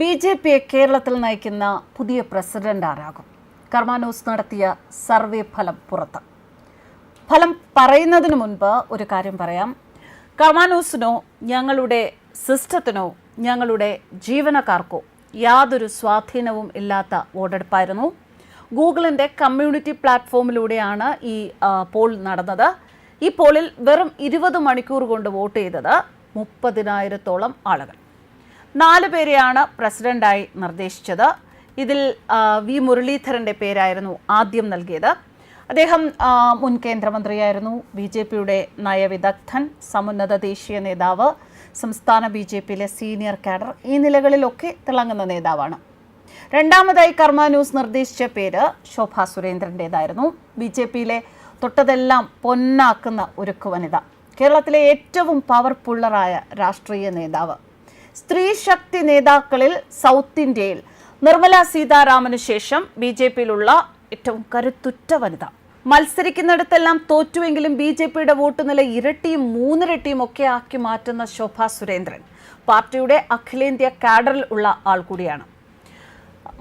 B J പിയെ കേരളത്തിൽ നയിക്കുന്ന പുതിയ പ്രസിഡന്റ് ആരാകും? കർമാനോസ് നടത്തിയ സർവേ ഫലം പുറത്ത്. ഫലം പറയുന്നതിന് മുൻപ് ഒരു കാര്യം പറയാം. കർമാനോസിനോ ഞങ്ങളുടെ സിസ്റ്റത്തിനോ ഞങ്ങളുടെ ജീവനക്കാർക്കോ യാതൊരു സ്വാധീനവും ഇല്ലാത്ത വോട്ടെടുപ്പായിരുന്നു. ഗൂഗിളിന്റെ കമ്മ്യൂണിറ്റി പ്ലാറ്റ്ഫോമിലൂടെയാണ് ഈ പോൾ നടന്നത്. ഈ പോളിൽ വെറും ഇരുപത് മണിക്കൂർ കൊണ്ട് വോട്ട് ചെയ്തത് മുപ്പതിനായിരത്തോളം ആളുകൾ. നാല് പേരെയാണ് പ്രസിഡന്റായി നിർദ്ദേശിച്ചത്. ഇതിൽ വി മുരളീധരന്റെ പേരായിരുന്നു ആദ്യം നൽകിയത്. അദ്ദേഹം മുൻ കേന്ദ്രമന്ത്രിയായിരുന്നു. ബി ജെ പിയുടെ നയവിദഗ്ധൻ സമുന്നത ദേശീയ നേതാവ് സംസ്ഥാന ബി ജെ പിയിലെ സീനിയർ കാഡർ ഈ നിലകളിലൊക്കെ തിളങ്ങുന്ന നേതാവാണ്. രണ്ടാമതായി കർമ്മ ന്യൂസ് നിർദ്ദേശിച്ച പേര് ശോഭ സുരേന്ദ്രന്റേതായിരുന്നു ബി ജെ പിയിലെ തൊട്ടതെല്ലാം പൊന്നാക്കുന്ന ഒരു വനിത കേരളത്തിലെ ഏറ്റവും പവർഫുള്ളറായ രാഷ്ട്രീയ നേതാവ്. സ്ത്രീ ശക്തി നേതാക്കളിൽ സൗത്ത് ഇന്ത്യയിൽ. നിർമ്മല സീതാരാമന് ശേഷം ബി ജെ പിയിലുള്ള ഏറ്റവും കരുത്തുറ്റ വനിത. മത്സരിക്കുന്നിടത്തെല്ലാം തോറ്റുവെങ്കിലും ബി ജെ പിയുടെ വോട്ട് നില ഇരട്ടിയും മൂന്നിരട്ടിയും ഒക്കെ ആക്കി മാറ്റുന്ന ശോഭ സുരേന്ദ്രൻ. പാർട്ടിയുടെ അഖിലേന്ത്യാ കാഡറിൽ ഉള്ള ആൾ കൂടിയാണ്.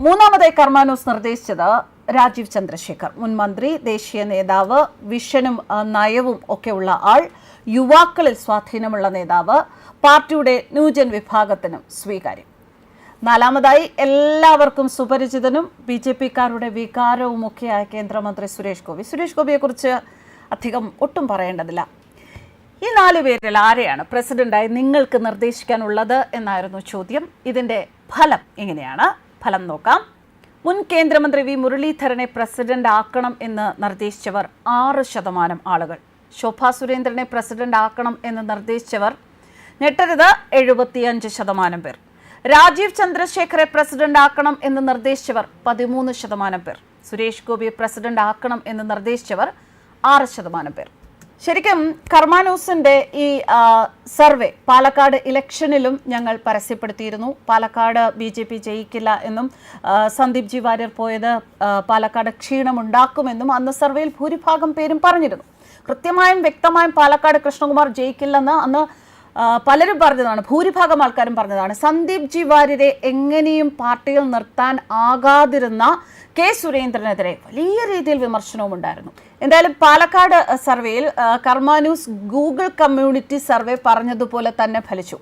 മൂന്നാമതായി കർമാനോസ് നിർദ്ദേശിച്ചത് രാജീവ് ചന്ദ്രശേഖർ. മുൻ മന്ത്രി ദേശീയ നേതാവ് വിഷനും നയവും ഉള്ള ആൾ യുവാക്കളിൽ സ്വാധീനമുള്ള നേതാവ് പാർട്ടിയുടെ ന്യൂജൻ വിഭാഗത്തിനും സ്വീകാര്യം. നാലാമതായി എല്ലാവർക്കും സുപരിചിതനും ബി ജെ പിക്കാരുടെ വികാരവുമൊക്കെയായ കേന്ദ്രമന്ത്രി സുരേഷ് ഗോപി. സുരേഷ് ഗോപിയെക്കുറിച്ച് അധികം ഒട്ടും പറയേണ്ടതില്ല. ഈ നാല് പേരിൽ ആരെയാണ് പ്രസിഡന്റായി നിങ്ങൾക്ക് നിർദ്ദേശിക്കാനുള്ളത് എന്നായിരുന്നു ചോദ്യം. ഇതിന്റെ ഫലം എങ്ങനെയാണ്? ഫലം നോക്കാം. മുൻ കേന്ദ്രമന്ത്രി വി മുരളീധരനെ പ്രസിഡന്റ് ആക്കണം എന്ന് നിർദ്ദേശിച്ചവർ ആറ് ശതമാനം ആളുകൾ. ശോഭാ സുരേന്ദ്രനെ പ്രസിഡന്റ് ആക്കണം എന്ന് നിർദ്ദേശിച്ചവർ ഞെട്ടരുത് എഴുപത്തിയഞ്ച് ശതമാനം പേർ. രാജീവ് ചന്ദ്രശേഖരെ പ്രസിഡന്റ് ആക്കണം എന്ന് നിർദ്ദേശിച്ചവർ പതിമൂന്ന് ശതമാനം പേർ. സുരേഷ് ഗോപിയെ പ്രസിഡന്റ് ആക്കണം എന്ന് നിർദ്ദേശിച്ചവർ ആറ് ശതമാനം പേർ. ശരിക്കും കർമാനൂസിന്റെ ഈ സർവേ പാലക്കാട് ഇലക്ഷനിലും ഞങ്ങൾ പരസ്യപ്പെടുത്തിയിരുന്നു. പാലക്കാട് ബി ജെ പി ജയിക്കില്ല എന്നും സന്ദീപ് ജി വാര്യർ പോയത് പാലക്കാട് ക്ഷീണമുണ്ടാക്കുമെന്നും അന്ന് സർവേയിൽ ഭൂരിഭാഗം പേരും പറഞ്ഞിരുന്നു. കൃത്യമായും വ്യക്തമായും പാലക്കാട് കൃഷ്ണകുമാർ ജയിക്കില്ലെന്ന് അന്ന് പലരും പറഞ്ഞതാണ്. ഭൂരിഭാഗം ആൾക്കാരും പറഞ്ഞതാണ്. സന്ദീപ് ജി വാര്യരെ എങ്ങനെയും പാർട്ടിയിൽ നിർത്താൻ ആകാതിരുന്ന കെ സുരേന്ദ്രനെതിരെ വലിയ രീതിയിൽ വിമർശനവും ഉണ്ടായിരുന്നു. എന്തായാലും പാലക്കാട് സർവേയിൽ കർമാന്യൂസ് ഗൂഗിൾ കമ്മ്യൂണിറ്റി സർവേ പറഞ്ഞതുപോലെ തന്നെ ഫലിച്ചു.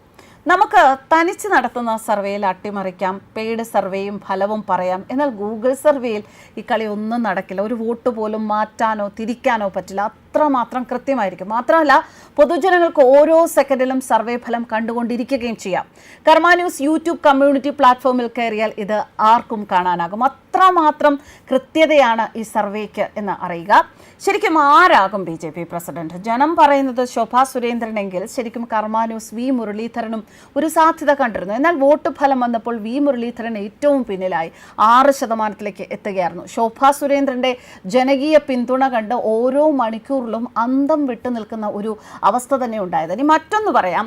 നമുക്ക് തനിച്ച് നടത്തുന്ന സർവേയിൽ അട്ടിമറിക്കാം പെയ്ഡ് സർവേയും ഫലവും പറയാം. എന്നാൽ ഗൂഗിൾ സർവേയിൽ ഈ കളി ഒന്നും നടക്കില്ല. ഒരു വോട്ട് പോലും മാറ്റാനോ തിരിക്കാനോ പറ്റില്ല. അത്രമാത്രം കൃത്യമായിരിക്കും. മാത്രമല്ല പൊതുജനങ്ങൾക്ക് ഓരോ സെക്കൻഡിലും സർവേ ഫലം കണ്ടുകൊണ്ടിരിക്കുകയും ചെയ്യാം. കർമ്മ ന്യൂസ് യൂട്യൂബ് കമ്മ്യൂണിറ്റി പ്ലാറ്റ്ഫോമിൽ കയറിയാൽ ഇത് ആർക്കും കാണാനാകും. അത്രമാത്രം കൃത്യതയാണ് ഈ സർവേക്ക് എന്ന് അറിയുക. ശരിക്കും ആരാകും ബി ജെ പി പ്രസിഡന്റ്? ജനം പറയുന്നത് ശോഭാ സുരേന്ദ്രനെങ്കിൽ ശരിക്കും കർമ്മ ന്യൂസ് വി മുരളീധരനും ഒരു സാധ്യത കണ്ടിരുന്നു. എന്നാൽ വോട്ട് ഫലം വന്നപ്പോൾ വി മുരളീധരൻ ഏറ്റവും പിന്നിലായി. ആറ് ശതമാനത്തിലേക്ക് എത്തുകയായിരുന്നു. ശോഭാ സുരേന്ദ്രന്റെ ജനകീയ പിന്തുണ കണ്ട് ഓരോ മണിക്കൂറിലും അന്തം വിട്ടു നിൽക്കുന്ന ഒരു അവസ്ഥ തന്നെ ഉണ്ടായത് ഇനി മറ്റൊന്ന് പറയാം.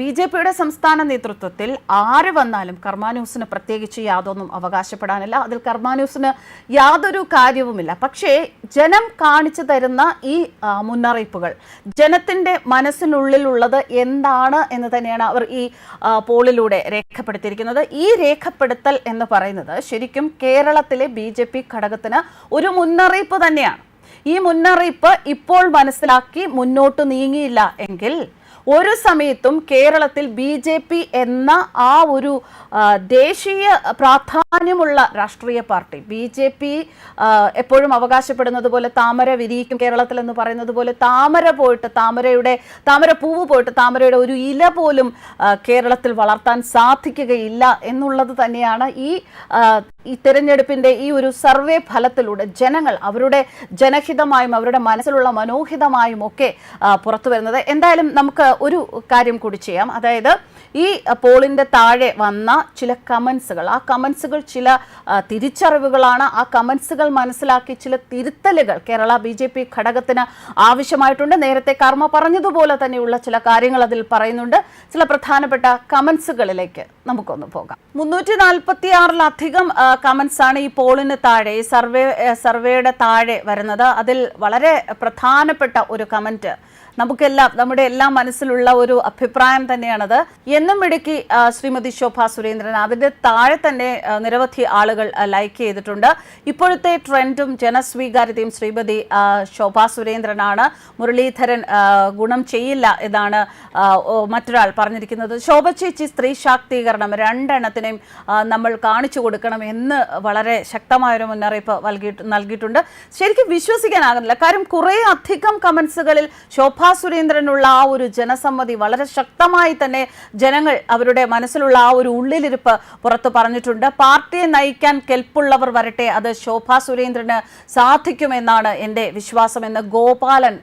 ബി ജെ പിയുടെ സംസ്ഥാന നേതൃത്വത്തിൽ ആര് വന്നാലും കർമാന്യൂസിന് പ്രത്യേകിച്ച് യാതൊന്നും അവകാശപ്പെടാനില്ല. അതിൽ കർമാന്യൂസിന് യാതൊരു കാര്യവുമില്ല. പക്ഷേ ജനം കാണിച്ചു തരുന്ന ഈ മുന്നറിയിപ്പുകൾ ജനത്തിന്റെ മനസ്സിനുള്ളിലുള്ളത് എന്താണ് എന്ന് തന്നെയാണ് അവർ ഈ പോളിലൂടെ രേഖപ്പെടുത്തിയിരിക്കുന്നത്. ഈ രേഖപ്പെടുത്തൽ എന്ന് പറയുന്നത് ശരിക്കും കേരളത്തിലെ ബി ജെ പി ഘടകത്തിന് ഒരു മുന്നറിയിപ്പ് തന്നെയാണ്. ഈ മുന്നറിയിപ്പ് ഇപ്പോൾ മനസ്സിലാക്കി മുന്നോട്ട് നീങ്ങിയില്ല എങ്കിൽ ഒരു സമയത്തും കേരളത്തിൽ ബി ജെ പി എന്ന ആ ഒരു ദേശീയ പ്രാധാന്യമുള്ള രാഷ്ട്രീയ പാർട്ടി ബി ജെ പി എപ്പോഴും അവകാശപ്പെടുന്നത് പോലെ താമര വിരിയിക്കും കേരളത്തിൽ എന്ന് പറയുന്നത് പോലെ താമര പോയിട്ട് താമരയുടെ താമര പൂവ് പോയിട്ട് താമരയുടെ ഒരു ഇല പോലും കേരളത്തിൽ വളർത്താൻ സാധിക്കുകയില്ല എന്നുള്ളത് തന്നെയാണ് ഈ ഈ തെരഞ്ഞെടുപ്പിന്റെ ഈ ഒരു സർവേ ഫലത്തിലൂടെ ജനങ്ങൾ അവരുടെ ജനഹിതമായും അവരുടെ മനസ്സിലുള്ള മനോഹിതമായും ഒക്കെ പുറത്തു വരുന്നത്. എന്തായാലും നമുക്ക് ഒരു കാര്യം കൂടി ചെയ്യാം. അതായത് ഈ പോളിന്റെ താഴെ വന്ന ചില കമൻസുകൾ ആ കമൻസുകൾ ചില തിരിച്ചറിവുകളാണ്. ആ കമൻസുകൾ മനസ്സിലാക്കി ചില തിരുത്തലുകൾ കേരള ബി ജെ പി ഘടകത്തിന് ആവശ്യമായിട്ടുണ്ട്. നേരത്തെ കർമ്മ പറഞ്ഞതുപോലെ തന്നെയുള്ള ചില കാര്യങ്ങൾ അതിൽ പറയുന്നുണ്ട്. ചില പ്രധാനപ്പെട്ട കമൻസുകളിലേക്ക് നമുക്കൊന്ന് പോകാം. മുന്നൂറ്റി നാൽപ്പത്തി ആറിലധികം കമൻസ് ആണ് ഈ പോളിന് താഴെ ഈ സർവേ സർവേയുടെ താഴെ വരുന്നത്. അതിൽ വളരെ പ്രധാനപ്പെട്ട ഒരു കമന്റ് നമുക്കെല്ലാം നമ്മുടെ എല്ലാ മനസ്സിലുള്ള ഒരു അഭിപ്രായം തന്നെയാണത്. എന്നും ഇടുക്കി ശ്രീമതി ശോഭ സുരേന്ദ്രൻ. അതിന്റെ താഴെ തന്നെ നിരവധി ആളുകൾ ലൈക്ക് ചെയ്തിട്ടുണ്ട്. ഇപ്പോഴത്തെ ട്രെൻഡും ജനസ്വീകാര്യതയും ശ്രീമതി ശോഭ സുരേന്ദ്രനാണ്. മുരളീധരൻ ഗുണം ചെയ്യില്ല എന്നാണ് മറ്റൊരാൾ പറഞ്ഞിരിക്കുന്നത്. ശോഭ ചേച്ചി സ്ത്രീ ശാക്തീകരണം രണ്ടെണ്ണത്തിനെയും നമ്മൾ കാണിച്ചു കൊടുക്കണം എന്ന് വളരെ ശക്തമായൊരു മുന്നറിയിപ്പ് നൽകിയിട്ട് നൽകിയിട്ടുണ്ട്. ശരിക്കും വിശ്വസിക്കാനാകുന്നില്ല. കാര്യം കുറെ അധികം കമന്റ്സുകളിൽ ശോഭാ സുരേന്ദ്രനുള്ള ആ ഒരു ജനസമ്മതി വളരെ ശക്തമായി തന്നെ ജനങ്ങൾ അവരുടെ മനസ്സിലുള്ള ആ ഒരു ഉള്ളിലിരിപ്പ് പുറത്തു പറഞ്ഞിട്ടുണ്ട്. പാർട്ടിയെ നയിക്കാൻ കെൽപ്പുള്ളവർ വരട്ടെ അത് ശോഭാ സുരേന്ദ്രന് സാധിക്കുമെന്നാണ് എന്റെ വിശ്വാസമെന്ന് ഗോപാലൻ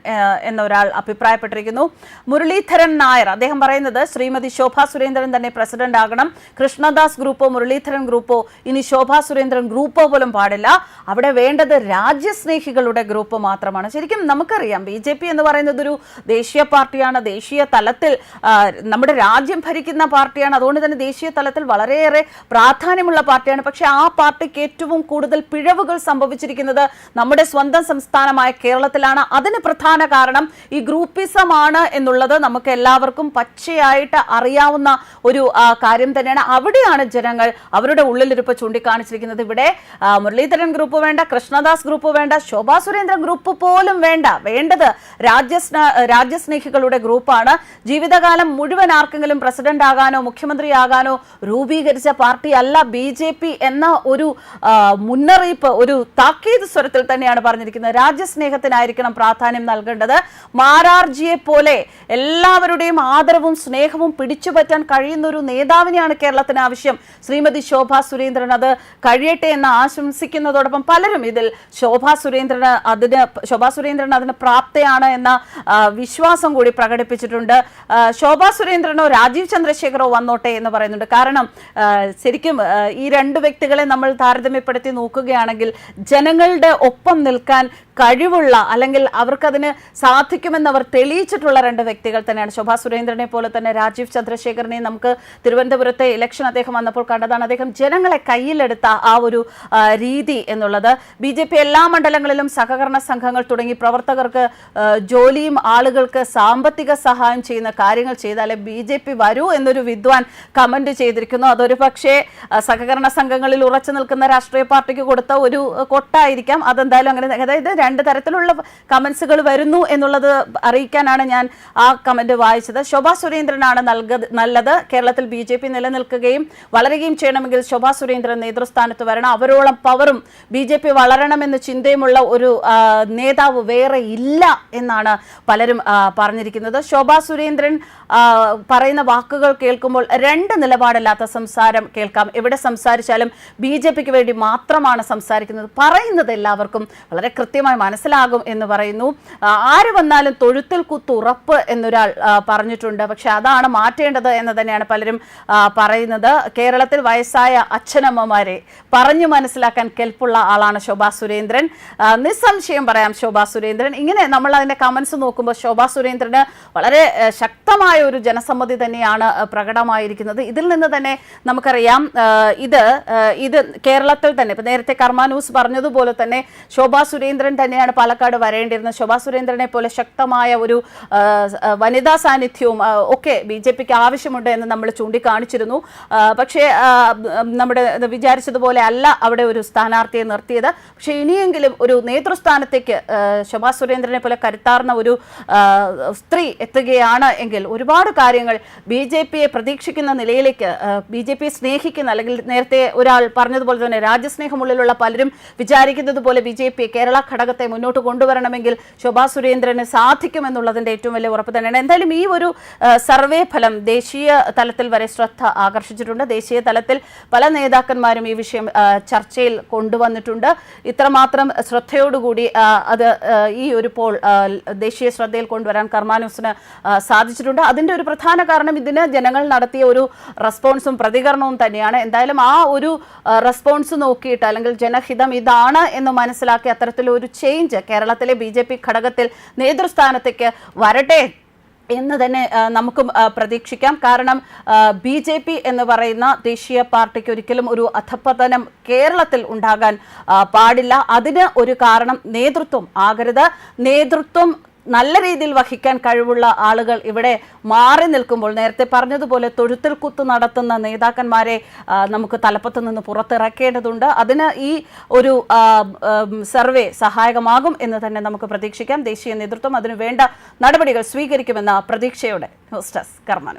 എന്ന ഒരാൾ അഭിപ്രായപ്പെട്ടിരിക്കുന്നു. മുരളീധരൻ നായർ അദ്ദേഹം പറയുന്നത് ശ്രീമതി ശോഭാ സുരേന്ദ്രൻ തന്നെ പ്രസിഡന്റ് ആകണം. കൃഷ്ണദാസ് ഗ്രൂപ്പോ മുരളീധരൻ ഗ്രൂപ്പോ ഇനി ശോഭാ സുരേന്ദ്രൻ ഗ്രൂപ്പോ പോലും പാടില്ല. അവിടെ വേണ്ടത് രാജ്യസ്നേഹികളുടെ ഗ്രൂപ്പ് മാത്രമാണ്. ശരിക്കും നമുക്കറിയാം ബി ജെ പി എന്ന് പറയുന്നത് ഒരു ദേശീയ പാർട്ടിയാണ് ദേശീയ തലത്തിൽ നമ്മുടെ രാജ്യം ഭരിക്കുന്ന പാർട്ടിയാണ്. അതുകൊണ്ട് തന്നെ ദേശീയ തലത്തിൽ വളരെയേറെ പ്രാധാന്യമുള്ള പാർട്ടിയാണ്. പക്ഷേ ആ പാർട്ടിക്ക് ഏറ്റവും കൂടുതൽ പിഴവുകൾ സംഭവിച്ചിരിക്കുന്നത് നമ്മുടെ സ്വന്തം സംസ്ഥാനമായ കേരളത്തിലാണ്. അതിന് പ്രധാന കാരണം ഈ ഗ്രൂപ്പിസമാണ് എന്നുള്ളത് നമുക്ക് എല്ലാവർക്കും പച്ചയായിട്ട് അറിയാവുന്ന ഒരു കാര്യം തന്നെയാണ്. അവിടെയാണ് ജനങ്ങൾ അവരുടെ ഉള്ളിലിരിപ്പ് ചൂണ്ടിക്കാണിച്ചിരിക്കുന്നത്. ഇവിടെ മുരളീധരൻ ഗ്രൂപ്പ് വേണ്ട കൃഷ്ണദാസ് ഗ്രൂപ്പ് വേണ്ട ശോഭാ സുരേന്ദ്രൻ ഗ്രൂപ്പ് പോലും വേണ്ട. വേണ്ടത് രാജ്യസ്ന രാജ്യസ്നേഹികളുടെ ഗ്രൂപ്പാണ്. ജീവിതകാലം മുഴുവൻ ആർക്കെങ്കിലും പ്രസിഡന്റ് ആകാനോ മുഖ്യമന്ത്രിയാകാനോ രൂപീകരിച്ച പാർട്ടിയല്ല ബി ജെ പി എന്ന ഒരു മുന്നറിയിപ്പ് ഒരു താക്കീത് സ്വരത്തിൽ തന്നെയാണ് പറഞ്ഞിരിക്കുന്നത്. രാജ്യസ്നേഹത്തിനായിരിക്കണം പ്രാധാന്യം നൽകേണ്ടത്. മാരാർജിയെ പോലെ എല്ലാവരുടെയും ആദരവും സ്നേഹവും പിടിച്ചുപറ്റാൻ കഴിയുന്ന ഒരു നേതാവിനെയാണ് കേരളത്തിന് ആവശ്യം. ശ്രീമതി ശോഭ സുരേന്ദ്രൻ അത് കഴിയട്ടെ എന്ന് ആശംസിക്കുന്നതോടൊപ്പം പലരും ഇതിൽ ശോഭ സുരേന്ദ്രന് അതിന് ശോഭ സുരേന്ദ്രൻ അതിന് പ്രാപ്തയാണ് എന്ന വിശ്വാസം കൂടി പ്രകടിപ്പിച്ചിട്ടുണ്ട്. ശോഭാ സുരേന്ദ്രനോ രാജീവ് ചന്ദ്രശേഖരോ വന്നോട്ടെ എന്ന് പറയുന്നുണ്ട്. കാരണം ശരിക്കും ഈ രണ്ട് വ്യക്തികളെ നമ്മൾ താരതമ്യപ്പെടുത്തി നോക്കുകയാണെങ്കിൽ ജനങ്ങളുടെ ഒപ്പം നിൽക്കാൻ കഴിവുള്ള അല്ലെങ്കിൽ അവർക്കതിന് സാധിക്കുമെന്ന് അവർ തെളിയിച്ചിട്ടുള്ള രണ്ട് വ്യക്തികൾ തന്നെയാണ്. ശോഭാ സുരേന്ദ്രനെ പോലെ തന്നെ രാജീവ് ചന്ദ്രശേഖരനെ നമുക്ക് തിരുവനന്തപുരത്തെ ഇലക്ഷൻ അദ്ദേഹം വന്നപ്പോൾ കണ്ടതാണ്. അദ്ദേഹം ജനങ്ങളെ കയ്യിലെടുത്ത ആ ഒരു രീതി എന്നുള്ളത്. ബി എല്ലാ മണ്ഡലങ്ങളിലും സഹകരണ സംഘങ്ങൾ തുടങ്ങി പ്രവർത്തകർക്ക് ജോലിയും ആളുകൾക്ക് സാമ്പത്തിക സഹായം ചെയ്യുന്ന കാര്യങ്ങൾ ചെയ്താലേ ബി ജെ പി വരൂ എന്നൊരു വിദ്വാൻ കമന്റ് ചെയ്തിരിക്കുന്നു. അതൊരു പക്ഷേ സഹകരണ സംഘങ്ങളിൽ ഉറച്ചു നിൽക്കുന്ന രാഷ്ട്രീയ പാർട്ടിക്ക് കൊടുത്ത ഒരു കൊട്ടായിരിക്കാം. അതെന്തായാലും അങ്ങനെ അതായത് രണ്ട് തരത്തിലുള്ള കമന്റ്സുകൾ വരുന്നു എന്നുള്ളത് അറിയിക്കാനാണ് ഞാൻ ആ കമന്റ് വായിച്ചത്. ശോഭാ സുരേന്ദ്രനാണ് നൽക നല്ലത്. കേരളത്തിൽ ബി ജെ പി നിലനിൽക്കുകയും വളരുകയും ചെയ്യണമെങ്കിൽ ശോഭാ സുരേന്ദ്രൻ നേതൃസ്ഥാനത്ത് വരണം. അവരോളം പവറും ബി ജെ പി വളരണമെന്ന് ചിന്തയുമുള്ള ഒരു നേതാവ് വേറെ ഇല്ല എന്നാണ് പലരും പറഞ്ഞിരിക്കുന്നത്. ശോഭാ സുരേന്ദ്രൻ പറയുന്ന വാക്കുകൾ കേൾക്കുമ്പോൾ രണ്ട് നിലപാടല്ലാത്ത സംസാരം കേൾക്കാം. എവിടെ സംസാരിച്ചാലും ബി ജെ പിക്ക് വേണ്ടി മാത്രമാണ് സംസാരിക്കുന്നത്. പറയുന്നത് എല്ലാവർക്കും വളരെ കൃത്യമായി മനസ്സിലാകും എന്ന് പറയുന്നു. ആര് വന്നാലും തൊഴുത്തിൽ കുത്തുറപ്പ് എന്നൊരാൾ പറഞ്ഞിട്ടുണ്ട്. പക്ഷെ അതാണ് മാറ്റേണ്ടത് എന്ന് തന്നെയാണ് പലരും പറയുന്നത്. കേരളത്തിൽ വയസ്സായ അച്ഛനമ്മമാരെ പറഞ്ഞു മനസ്സിലാക്കാൻ കെൽപ്പുള്ള ആളാണ് ശോഭാ സുരേന്ദ്രൻ. നിസ്സംശയം പറയാം ശോഭാ സുരേന്ദ്രൻ. ഇങ്ങനെ നമ്മൾ അതിന്റെ കമൻസ് നോക്കുമ്പോൾ ശോഭാ സുരേന്ദ്രന് വളരെ ശക്തമായ ഒരു ജനസമ്മതി തന്നെയാണ് പ്രകടമായിരിക്കുന്നത്. ഇതിൽ നിന്ന് തന്നെ നമുക്കറിയാം ഇത് ഇത് കേരളത്തിൽ തന്നെ ഇപ്പൊ നേരത്തെ കർമാനൂസ് പറഞ്ഞതുപോലെ തന്നെ ശോഭാ സുരേന്ദ്രൻ തന്നെയാണ് പാലക്കാട് വരേണ്ടിയിരുന്നത്. ശോഭാ സുരേന്ദ്രനെ പോലെ ശക്തമായ ഒരു വനിതാ സാന്നിധ്യവും ഒക്കെ ബി ജെ പിക്ക് ആവശ്യമുണ്ട് എന്ന് നമ്മൾ ചൂണ്ടിക്കാണിച്ചിരുന്നു. പക്ഷേ നമ്മുടെ വിചാരിച്ചതുപോലെ അല്ല അവിടെ ഒരു സ്ഥാനാർത്ഥിയെ നിർത്തിയത്. പക്ഷേ ഇനിയെങ്കിലും ഒരു നേതൃസ്ഥാനത്തേക്ക് ശോഭാ സുരേന്ദ്രനെ പോലെ കരുത്താർന്ന ഒരു സ്ത്രീ എത്തുകയാണ് എങ്കിൽ ഒരുപാട് കാര്യങ്ങൾ ബി ജെ പിയെ പ്രതീക്ഷിക്കുന്ന നിലയിലേക്ക് ബി ജെ പിയെ സ്നേഹിക്കുന്ന അല്ലെങ്കിൽ നേരത്തെ ഒരാൾ പറഞ്ഞതുപോലെ തന്നെ രാജ്യസ്നേഹമുള്ളിലുള്ള പലരും വിചാരിക്കുന്നത് പോലെ ബി ജെ പി കേരള ഘടകത്തെ മുന്നോട്ട് കൊണ്ടുവരണമെങ്കിൽ ശോഭാ സുരേന്ദ്രന് സാധിക്കുമെന്നുള്ളതിന്റെ ഏറ്റവും വലിയ ഉറപ്പ് തന്നെയാണ്. എന്തായാലും ഈ ഒരു സർവേ ഫലം ദേശീയ തലത്തിൽ വരെ ശ്രദ്ധ ആകർഷിച്ചിട്ടുണ്ട്. ദേശീയ തലത്തിൽ പല നേതാക്കന്മാരും ഈ വിഷയം ചർച്ചയിൽ കൊണ്ടുവന്നിട്ടുണ്ട്. ഇത്രമാത്രം ശ്രദ്ധയോടുകൂടി അത് ഈ ഒരു പോൾ ദേശീയ ശ്രദ്ധയിൽ കൊണ്ടുവരാൻ കർമാനൂസിന് സാധിച്ചിട്ടുണ്ട്. അതിന്റെ ഒരു പ്രധാന കാരണം ഇതിന് ജനങ്ങൾ നടത്തിയ ഒരു റെസ്പോൺസും പ്രതികരണവും തന്നെയാണ്. എന്തായാലും ആ ഒരു റെസ്പോൺസ് നോക്കിയിട്ട് അല്ലെങ്കിൽ ജനഹിതം ഇതാണ് എന്ന് മനസ്സിലാക്കി അത്തരത്തിലൊരു ചേഞ്ച് കേരളത്തിലെ ബി ജെ പി ഘടകത്തിൽ നേതൃസ്ഥാനത്തേക്ക് വരട്ടെ എന്ന് തന്നെ നമുക്ക് പ്രതീക്ഷിക്കാം. കാരണം ബി ജെ പി എന്ന് പറയുന്ന ദേശീയ പാർട്ടിക്ക് ഒരിക്കലും ഒരു അധപ്പതനം കേരളത്തിൽ ഉണ്ടാകാൻ പാടില്ല. അതിന് ഒരു കാരണം നേതൃത്വം ആകരുത്. നേതൃത്വം നല്ല രീതിയിൽ വഹിക്കാൻ കഴിവുള്ള ആളുകൾ ഇവിടെ മാറി നിൽക്കുമ്പോൾ നേരത്തെ പറഞ്ഞതുപോലെ തൊഴുത്തിൽ കുത്ത് നടത്തുന്ന നേതാക്കന്മാരെ നമുക്ക് തലപ്പത്ത് നിന്ന് പുറത്തിറക്കേണ്ടതുണ്ട്. അതിന് ഈ ഒരു സർവേ സഹായകമാകും എന്ന് തന്നെ നമുക്ക് പ്രതീക്ഷിക്കാം. ദേശീയ നേതൃത്വം അതിനു വേണ്ട നടപടികൾ സ്വീകരിക്കുമെന്ന പ്രതീക്ഷയോടെ ന്യൂസ് ഡെസ്ക് കർമ്മ